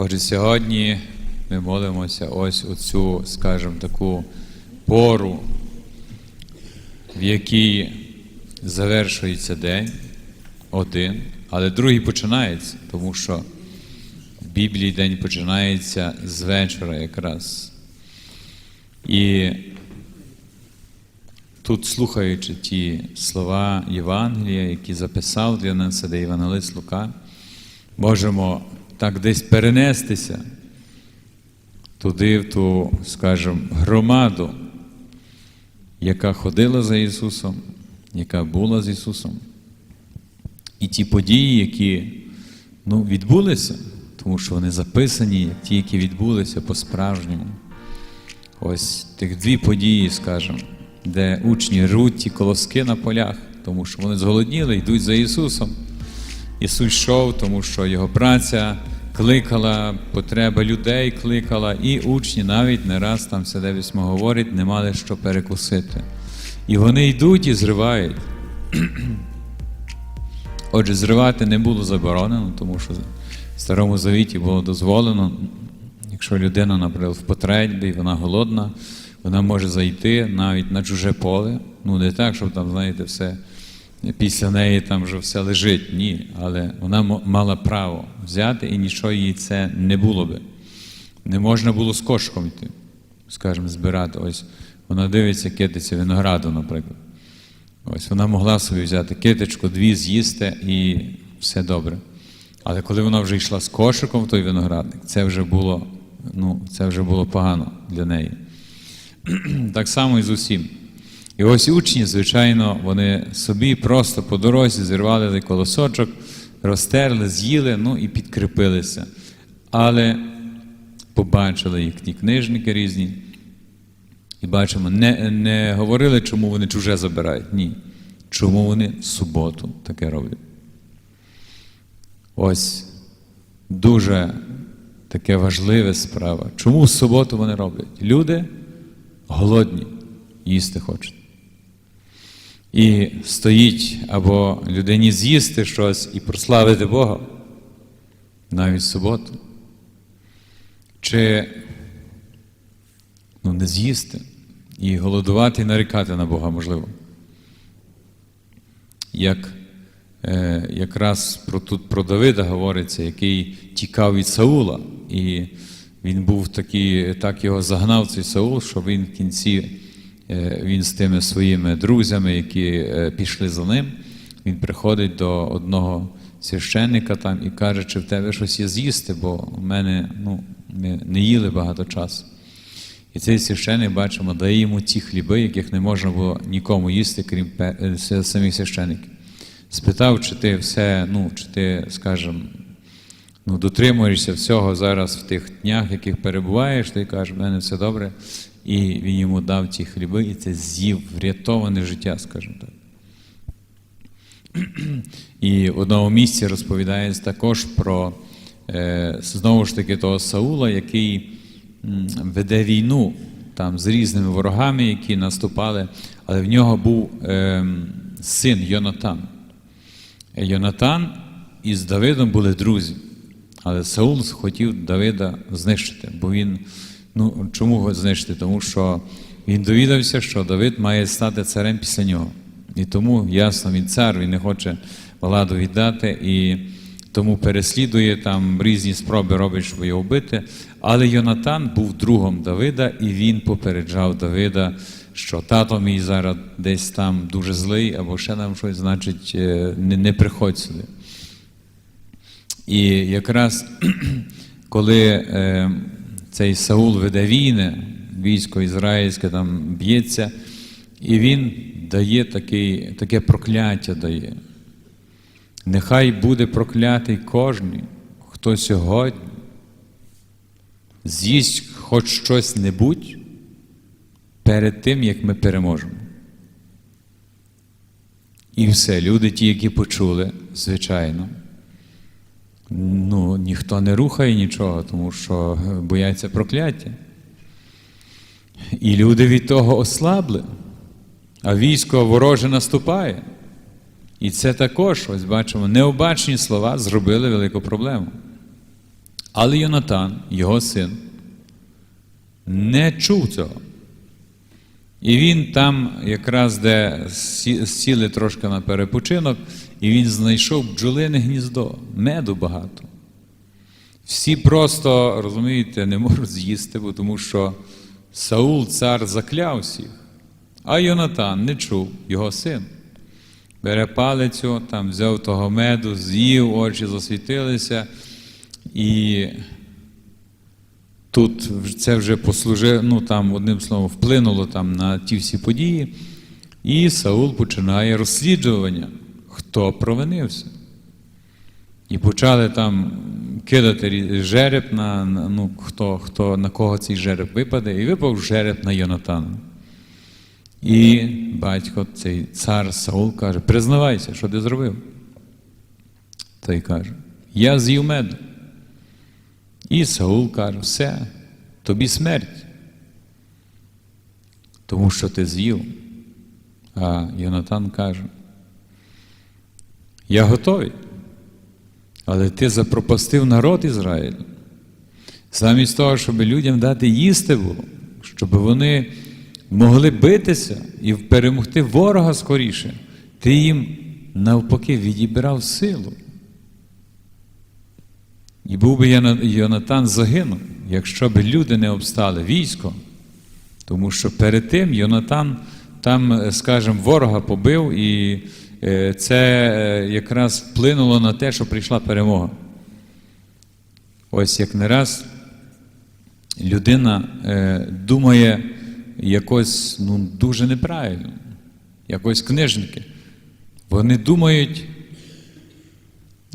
Отже, сьогодні ми молимося ось у цю, скажімо, таку пору, в якій завершується день один, але другий починається, тому що в Біблії день починається з вечора якраз. І тут, слухаючи ті слова Євангелія, які записав для нас де Євангелист Лука, можемо так десь перенестися туди, в ту, скажімо, громаду, яка ходила за Ісусом, яка була з Ісусом. І ті події, які ну, відбулися, тому що вони записані, ті, які відбулися по-справжньому. Ось тих дві події, скажімо, де учні руть ті колоски на полях, тому що вони зголодніли, йдуть за Ісусом. Ісус йшов, тому що Його праця кликала, потреба людей кликала, і учні навіть не раз там все де вісьмо говорить, не мали що перекусити. І вони йдуть і зривають. Отже, зривати не було заборонено, тому що в Старому Завіті було дозволено, якщо людина, наприклад, в потребі, вона голодна, вона може зайти навіть на чуже поле. Ну, не так, щоб там, знаєте, все після неї там вже все лежить. Ні. Але вона мала право взяти і нічого їй це не було би. Не можна було з кошком йти, скажімо, збирати. Ось вона дивиться, китиця винограду, наприклад. Ось вона могла собі взяти киточку, дві з'їсти і все добре. Але коли вона вже йшла з кошиком в той виноградник, це вже було, ну, це вже було погано для неї. Так само і з усім. І ось учні, звичайно, вони собі просто по дорозі зірвали колосочок, розтерли, з'їли, ну і підкріпилися. Але побачили їх ті книжники різні. І бачимо, не, не говорили, чому вони чуже забирають. Ні. Чому вони в суботу таке роблять. Ось дуже таке важливе справа. Чому в суботу вони роблять? Люди голодні, їсти хочуть. І стоїть або людині з'їсти щось і прославити Бога навіть суботу. Чи ну, не з'їсти і голодувати і нарікати на Бога можливо. Як е, якраз про, тут про Давида говориться, який тікав від Саула, і він був такий, так його загнав цей Саул, що він в кінці він з тими своїми друзями, які е, пішли за ним, він приходить до одного священника там і каже, чи в тебе щось є з'їсти, бо в мене ну, ми не їли багато часу. І цей священик, бачимо, дає йому ті хліби, яких не можна було нікому їсти, крім е, самих священиків. Спитав, чи ти все, ну, чи ти, скажімо, ну, дотримуєшся всього зараз в тих днях, в яких перебуваєш, ти каже, в мене все добре. І він йому дав ті хліби, і це з'їв врятоване життя, скажімо так. І в одному місці розповідається також про е, знову ж таки того Саула, який веде війну там з різними ворогами, які наступали, але в нього був е, син Йонатан. Е, Йонатан із Давидом були друзі, але Саул хотів Давида знищити, бо він, ну чому знищити? Тому що він довідався, що Давид має стати царем після нього. І тому, ясно, він цар, він не хоче владу віддати, і тому переслідує там різні спроби робить, щоб його вбити. Але Йонатан був другом Давида, і він попереджав Давида, що тато мій зараз десь там дуже злий, або ще нам щось, значить, е, не, не приходь сюди. І якраз коли е, цей Саул веде війни, військо ізраїльське там б'ється, і він дає такий, таке прокляття дає. Нехай буде проклятий кожний, хто сьогодні з'їсть хоч щось небудь перед тим, як ми переможемо. І все, люди, ті, які почули, звичайно, ну, ніхто не рухає нічого, тому що бояться прокляття. І люди від того ослабли, а військо вороже наступає. І це також, ось бачимо, необачні слова зробили велику проблему. Але Йонатан, його син, не чув цього. І він там, якраз де сіли трошки на перепочинок, і він знайшов бджолине гніздо, меду багато. Всі просто, розумієте, не можуть з'їсти, бо тому що Саул, цар, закляв всіх, а Йонатан не чув, його син. Бере палицю, там взяв того меду, з'їв, очі засвітилися, і тут це вже послужило, ну там, одним словом, вплинуло там на ті всі події, і Саул починає розслідування, хто провинився. І почали там кидати жереб на, ну, хто, хто, на кого цей жереб випаде, і випав жереб на Йонатана. І батько, цей цар Саул каже: признавайся, що ти зробив. Той каже, я з'їв меду. І Саул каже, все, тобі смерть. Тому що ти з'їв. А Йонатан каже, я готовий. Але ти запропастив народ Ізраїлю. Замість того, щоб людям дати їсти було, щоб вони могли битися і перемогти ворога скоріше, ти їм навпаки відібрав силу. І був би Йонатан загинув, якщо б люди не обстали військо, тому що перед тим Йонатан там, е, скажімо, ворога побив, і е, це е, якраз вплинуло на те, що прийшла перемога. Ось як не раз людина думає якось ну, дуже неправильно, якось книжники. Вони думають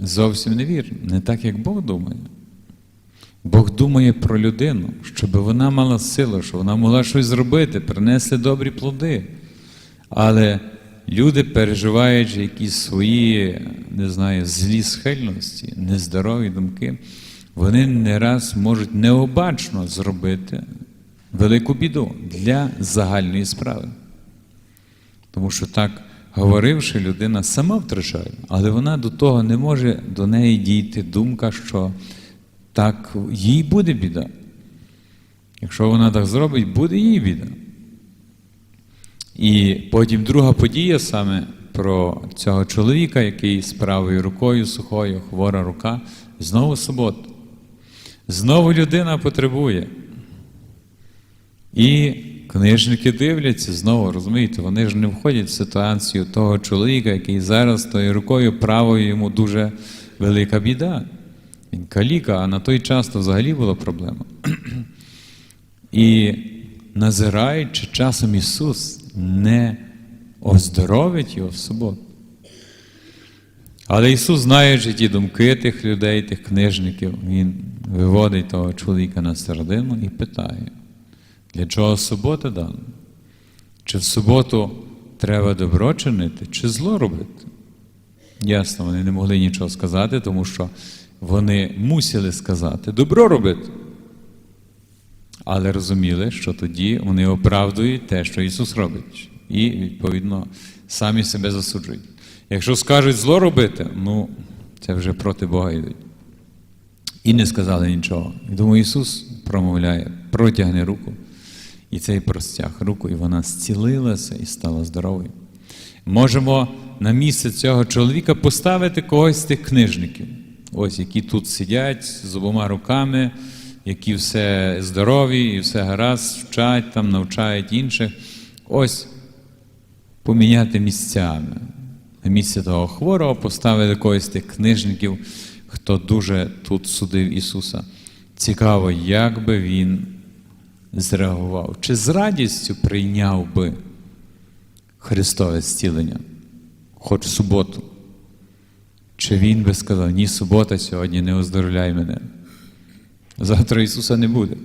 зовсім не невірно, не так, як Бог думає. Бог думає про людину, щоб вона мала силу, щоб вона могла щось зробити, принести добрі плоди. Але люди, переживаючи якісь свої, не знаю, злі схильності, нездорові думки, вони не раз можуть необачно зробити велику біду для загальної справи. Тому що так, говоривши, людина сама втрачає, але вона до того не може до неї дійти думка, що так їй буде біда. Якщо вона так зробить, буде їй біда. І потім друга подія саме про цього чоловіка, який з правою рукою сухою, хвора рука, знову субота. Знову людина потребує. І книжники дивляться знову, розумієте, вони ж не входять в ситуацію того чоловіка, який зараз тою рукою правою йому дуже велика біда. Він каліка, а на той час то взагалі була проблема. І назирають, чи часом Ісус не оздоровить його в суботу. Але Ісус, знаючи ті думки тих людей, тих книжників, Він виводить того чоловіка на середину і питає, для чого субота дана? Чи в суботу треба добро чинити, чи зло робити? Ясно, вони не могли нічого сказати, тому що вони мусили сказати добро робити. Але розуміли, що тоді вони оправдують те, що Ісус робить, і, відповідно, самі себе засуджують. Якщо скажуть зло робити, ну це вже проти Бога йдуть. І не сказали нічого. І тому Ісус промовляє, протягне руку, і цей простяг руку, і вона зцілилася і стала здоровою. Можемо на місце цього чоловіка поставити когось з тих книжників, ось які тут сидять з обома руками, які все здорові і все гаразд, вчать там, навчають інших. Ось поміняти місцями. На місце того хворого поставили когось з тих книжників, хто дуже тут судив Ісуса. Цікаво, як би він зреагував, чи з радістю прийняв би Христове зцілення, хоч в суботу. Чи він би сказав, ні, субота сьогодні не оздоровляй мене. Завтра Ісуса не буде.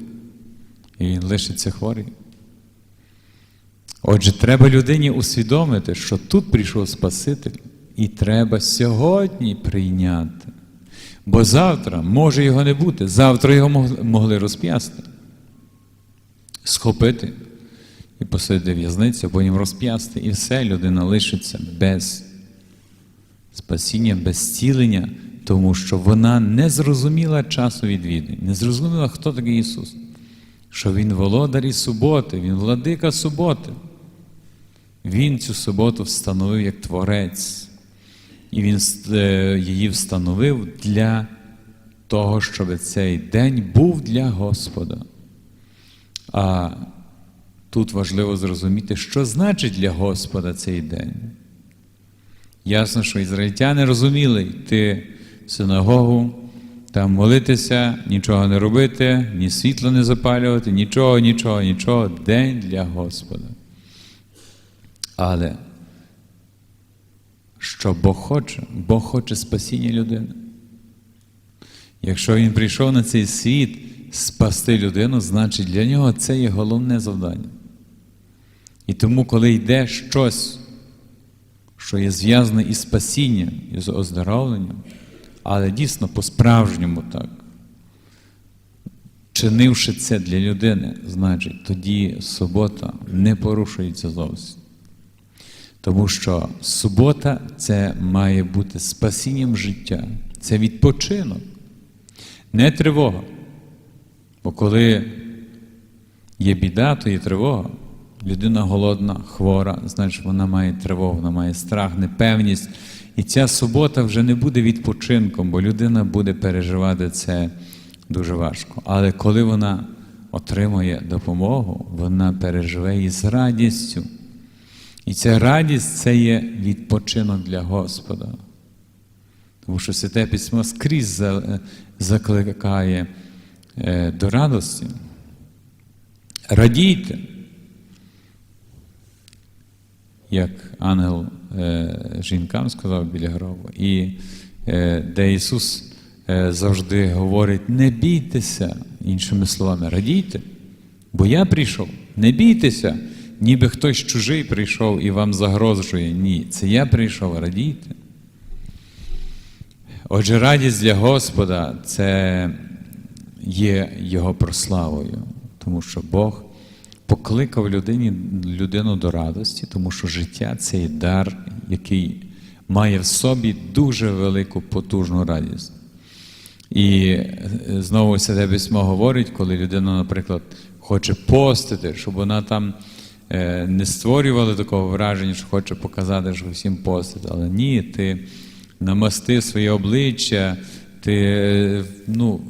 І Він лишиться хворий. Отже, треба людині усвідомити, що тут прийшов Спаситель, і треба сьогодні прийняти. Бо завтра може його не бути, завтра його могли розп'ясти, схопити і посадити в'язницю, потім розп'ясти, і все, людина лишиться без спасіння, без зцілення тому що вона не зрозуміла часу відвідин, не зрозуміла, хто такий Ісус, що Він володар і суботи, Він владика суботи. Він цю суботу встановив як Творець, і Він е, її встановив для того, щоб цей день був для Господа. А тут важливо зрозуміти, що значить для Господа цей день. Ясно, що ізраїльтяни розуміли йти в синагогу, там молитися, нічого не робити, ні світло не запалювати, нічого, нічого, нічого. День для Господа. Але що Бог хоче? Бог хоче спасіння людини. Якщо Він прийшов на цей світ спасти людину, значить для нього це є головне завдання. І тому, коли йде щось, що є зв'язане із спасінням, із оздоровленням, але дійсно по-справжньому так, чинивши це для людини, значить, тоді субота не порушується зовсім. Тому що субота це має бути спасінням життя, це відпочинок, не тривога. Бо коли є біда, то є тривога. Людина голодна, хвора, значить вона має тривогу, вона має страх, непевність. І ця субота вже не буде відпочинком, бо людина буде переживати це дуже важко. Але коли вона отримує допомогу, вона переживе її з радістю. І ця радість це є відпочинок для Господа. Тому що Святе Письмо скрізь закликає е, до радості. Радійте, як ангел е, жінкам сказав біля гробу, і е, де Ісус завжди говорить: не бійтеся, іншими словами, радійте, бо я прийшов, не бійтеся ніби хтось чужий прийшов і вам загрожує. Ні, це я прийшов, радійте. Отже, радість для Господа це є Його прославою, тому що Бог покликав людині, людину до радості, тому що життя це дар, який має в собі дуже велику потужну радість. І знову Святе Письмо говорить, коли людина, наприклад, хоче постити, щоб вона там не створювали такого враження, що хоче показати, що всім постить. Але ні, ти намасти своє обличчя, ти ну,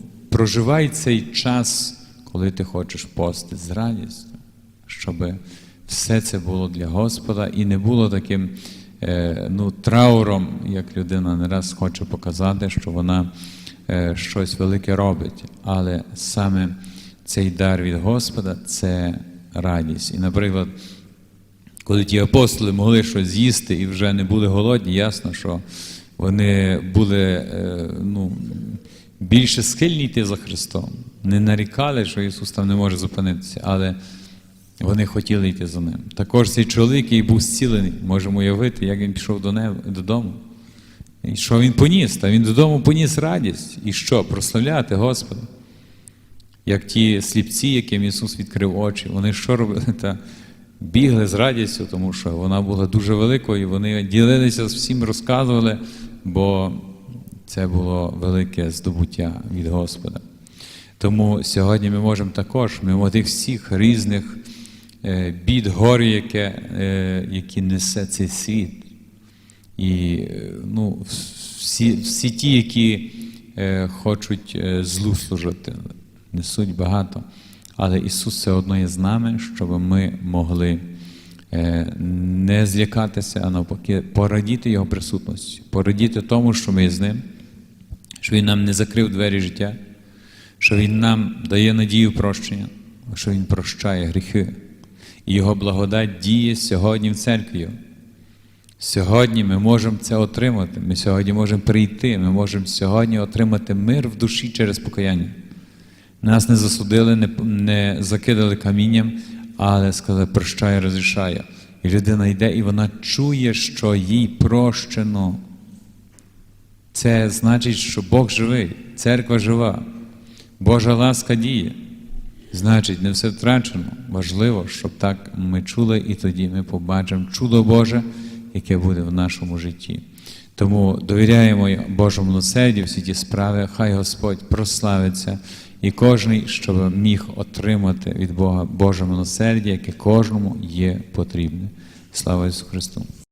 проживай цей час, коли ти хочеш постити з радістю, щоб все це було для Господа і не було таким ну, трауром, як людина не раз хоче показати, що вона щось велике робить. Але саме цей дар від Господа це радість. І, наприклад, коли ті апостоли могли щось з'їсти і вже не були голодні, ясно, що вони були ну, більше схильні йти за Христом. Не нарікали, що Ісус там не може зупинитися, але вони хотіли йти за ним. Також цей чоловік, який був зцілений, можемо уявити, як він пішов до небо, додому. І що він поніс? Та він додому поніс радість. І що? Прославляти Господа як ті сліпці, яким Ісус відкрив очі, вони що робили? Та бігли з радістю, тому що вона була дуже великою, і вони ділилися з всім, розказували, бо це було велике здобуття від Господа. Тому сьогодні ми можемо також, мимо тих всіх різних бід, горі, яке, які несе цей світ. І ну, всі, всі ті, які хочуть злу служити несуть багато. Але Ісус все одно є з нами, щоб ми могли не злякатися, а навпаки, порадіти Його присутності, порадіти тому, що ми з ним, що Він нам не закрив двері життя, що Він нам дає надію прощення, що Він прощає гріхи. І Його благодать діє сьогодні в церкві. Сьогодні ми можемо це отримати. Ми сьогодні можемо прийти, ми можемо сьогодні отримати мир в душі через покаяння. Нас не засудили, не не закидали камінням, але сказали, прощає, розрішає. І людина йде, і вона чує, що їй прощено. Це значить, що Бог живий, церква жива, Божа ласка діє. Значить, не все втрачено. Важливо, щоб так ми чули, і тоді ми побачимо чудо Боже, яке буде в нашому житті. Тому довіряємо Божому милосердю всі ті справи, хай Господь прославиться, і кожний, щоб міг отримати від Бога Боже милосердя, яке кожному є потрібне. Слава Ісусу Христу!